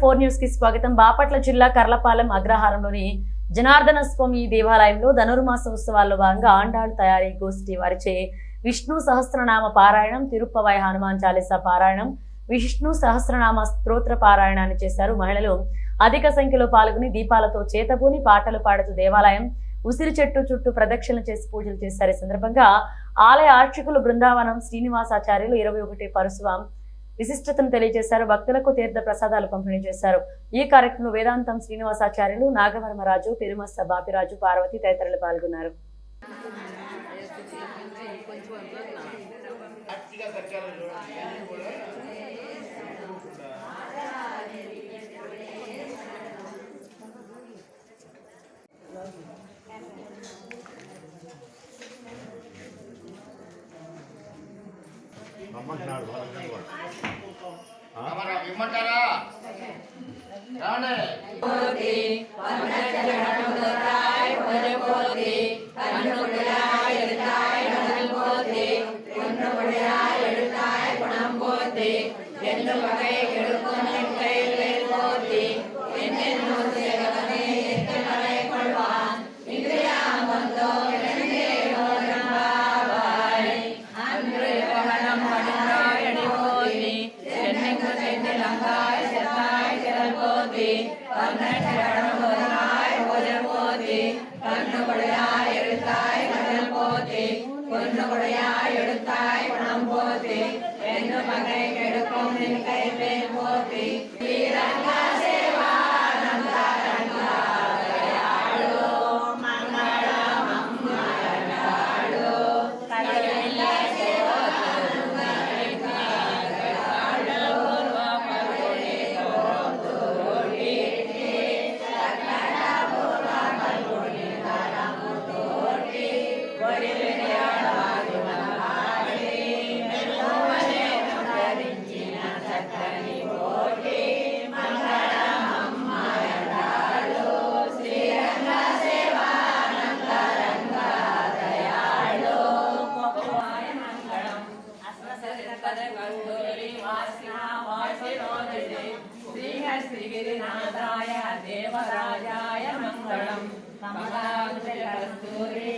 Four న్యూస్కి స్వాగతం. బాపట్ల జిల్లా కర్లపాలెం అగ్రహారంలోని జనార్దన స్వామి దేవాలయంలో ధనుర్మాస ఉత్సవాల్లో భాగంగా ఆండాళ్ తయారీ గోష్ఠి వారిచే విష్ణు సహస్రనామ పారాయణం తిరుప్పవై హనుమాన్ చాలీసా పారాయణం విష్ణు సహస్రనామ స్తోత్ర పారాయణాన్ని చేశారు మహిళలు. అధిక సంఖ్యలో పాల్గొని దీపాలతో చేతబూని పాటలు పాడుతూ దేవాలయం ఉసిరి చెట్టు చుట్టూ ప్రదక్షిణలు చేసి పూజలు చేశారు. ఈ సందర్భంగా ఆలయ ఆర్చకులు బృందావనం శ్రీనివాసాచార్యులు ఇరవై ఒకటి పరశురాం విశిష్టతను తెలియజేశారు. భక్తులకు తీర్థ ప్రసాదాలు పంపిణీ చేశారు. ఈ కార్యక్రమంలో వేదాంతం శ్రీనివాసాచార్యులు నాగవర్మరాజు తిరుమస్త బాపిరాజు పార్వతి తదితరులు పాల్గొన్నారు. రమ్మంటున్నాడు നിന്റെ ലങ്കായ ചെന്നായ ചിരൽ പോത്തി വന്നക്ഷരണബോധനായ ഭോജന പോത്തി കണ്ണുകൊടയായ എഴുത്തായ കടൽ പോത്തി കൊന്നുകൊടയായ എടുത്തായ പണം പോത്തി എന്നു മകനെ കെടുക്കും നിൻ കൈപ്പേൻ പോത്തി దేవరాజాయ మంగళం. కమలాకస్తూరి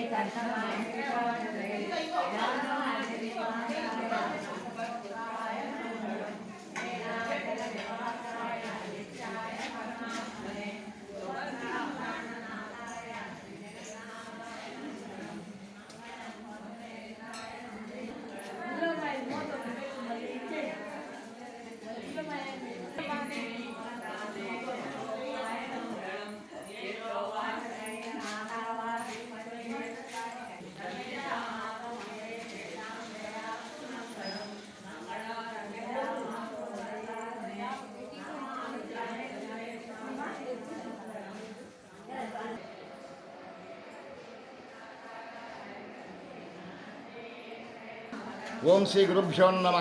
ఓం శ్రీ గురుభ్యో నమ.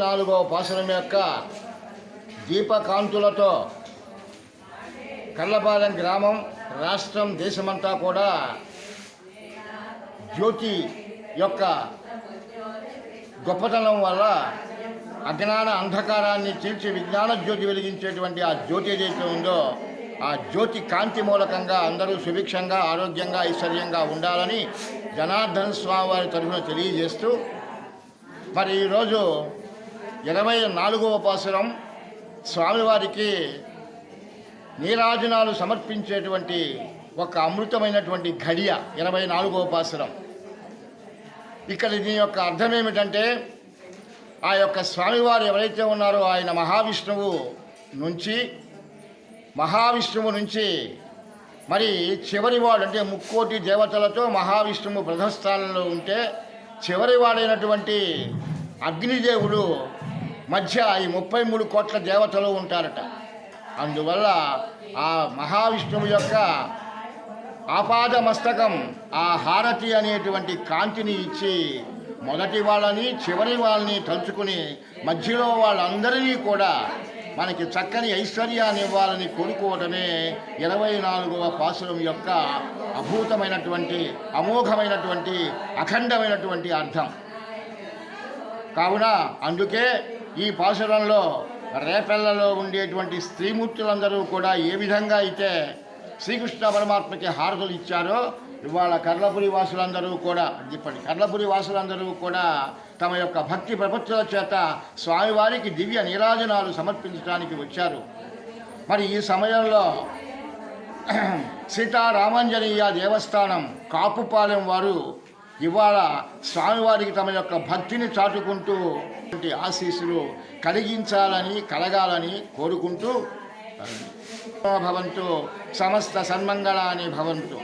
నాలుగవ పాశనం యొక్క దీపకాంతులతో కళ్ళపాలెం గ్రామం రాష్ట్రం దేశమంతా కూడా జ్యోతి యొక్క గొప్పతనం వల్ల అజ్ఞాన అంధకారాన్ని తీర్చి విజ్ఞాన జ్యోతి వెలిగించేటువంటి ఆ జ్యోతి ఏదైతే ఉందో ఆ జ్యోతి కాంతి మూలకంగా అందరూ సుభిక్షంగా ఆరోగ్యంగా ఐశ్వర్యంగా ఉండాలని జనార్దన్ స్వామి వారి తరఫున తెలియజేస్తూ మరి ఈరోజు ఇరవై నాలుగవ పాసురం స్వామివారికి నీరాజనాలు సమర్పించేటువంటి ఒక అమృతమైనటువంటి ఘడియ ఇరవై నాలుగవ పాసురం ఇక్కడ దీని యొక్క అర్థం ఏమిటంటే ఆ యొక్క స్వామివారు ఎవరైతే ఉన్నారో ఆయన మహావిష్ణువు నుంచి మహావిష్ణువు నుంచి మరి చివరి వాడు అంటే ముక్కోటి దేవతలతో మహావిష్ణువు ప్రథస్థానంలో ఉంటే చివరి వాడైనటువంటి అగ్నిదేవుడు మధ్య ఈ ముప్పై మూడు కోట్ల దేవతలు ఉంటారట. అందువల్ల ఆ మహావిష్ణువు యొక్క ఆపాద మస్తకం ఆ హారతి అనేటువంటి కాంతిని ఇచ్చి మొదటి వాళ్ళని చివరి వాళ్ళని తలుచుకుని మధ్యలో వాళ్ళందరినీ కూడా మనకి చక్కని ఐశ్వర్యాన్ని ఇవ్వాలని కోరుకోవటమే ఇరవై నాలుగవ పాసురం యొక్క అభూతమైనటువంటి అమోఘమైనటువంటి అఖండమైనటువంటి అర్థం. కావున అందుకే ఈ పాశురంలో రేపెల్లలో ఉండేటువంటి స్త్రీమూర్తులందరూ కూడా ఏ విధంగా అయితే శ్రీకృష్ణ పరమాత్మకి హారతులు ఇచ్చారో ఇవాళ కర్లపురి వాసులందరూ కూడా ఇప్పటి కర్లపురి వాసులందరూ కూడా తమ యొక్క భక్తి ప్రపత్తుల చేత స్వామివారికి దివ్య నీరాజనాలు సమర్పించడానికి వచ్చారు. మరి ఈ సమయంలో సీతారామాంజనేయ దేవస్థానం కాపుపాలెం వారు ఇవాళ స్వామివారికి తమ యొక్క భక్తిని చాటుకుంటూ ఆశీస్సులు కలిగించాలని కలగాలని కోరుకుంటూ భవంతు సమస్త సన్మంగళాన్ని భవంతు.